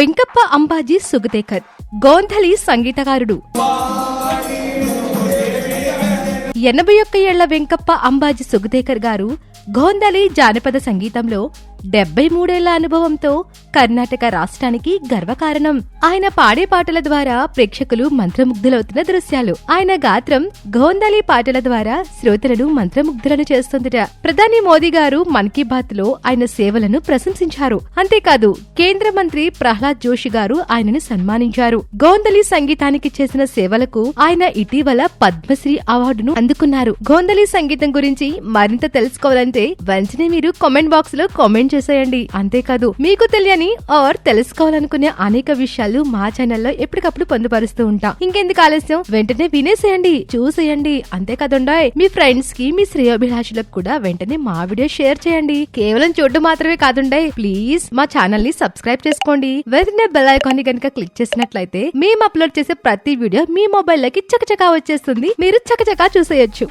వెంకప్ప అంబాజీ సుగతేకర్ గోంధలి సంగీతకారుడు. ఎనభై ఒక్క ఏళ్ళ వెంకప్ప అంబాజీ సుగతేకర్ గారు గోంధలి జానపద సంగీతంలో డెబ్బై మూడేళ్ళ అనుభవంతో కర్ణాటక రాష్ట్రానికి గర్వకారణం. ఆయన పాడే పాటల ద్వారా ప్రేక్షకులు మంత్రముగ్ధులవుతున్న దృశ్యాలు. ఆయన గాత్రం గోందలి పాటల ద్వారా శ్రోతలను మంత్రముగ్ధులను చేస్తుందట. ప్రధాని మోదీ గారు మన్ కీ బాత్లో ఆయన సేవలను ప్రశంసించారు. అంతేకాదు కేంద్ర మంత్రి ప్రహ్లాద్ జోషి గారు ఆయనను సన్మానించారు. గోందలి సంగీతానికి చేసిన సేవలకు ఆయన ఇటీవల పద్మశ్రీ అవార్డును అందుకున్నారు. గోందలి సంగీతం గురించి మరింత తెలుసుకోవాలంటే వెంటనే మీరు కామెంట్ బాక్స్లో కామెంట్ చేసేయండి. అంతేకాదు మీకు తెలియని ఆర్ తెలుసుకోవాలనుకునే అనేక విషయాలు మా ఛానల్లో ఎప్పటికప్పుడు పొందుపరుస్తూ ఉంటాం. ఇంకెందుకు ఆలస్యం? వెంటనే వినేసేయండి. చూసేయండి. అంతేకాదుండాయ్ మీ ఫ్రెండ్స్కి మీ శ్రేయోభిలాషులకు కూడా వెంటనే మా వీడియో షేర్ చేయండి. కేవలం చూడడం మాత్రమే కాదుండాయ్ ప్లీజ్ మా ఛానల్ని సబ్స్క్రైబ్ చేసుకోండి. వెంటనే బెల్ ఐకాన్ని కనుక క్లిక్ చేసినట్లయితే మేము అప్లోడ్ చేసే ప్రతి వీడియో మీ మొబైల్ లకి చకచకా వచ్చేస్తుంది. మీరు చకచకా చూసేయొచ్చు.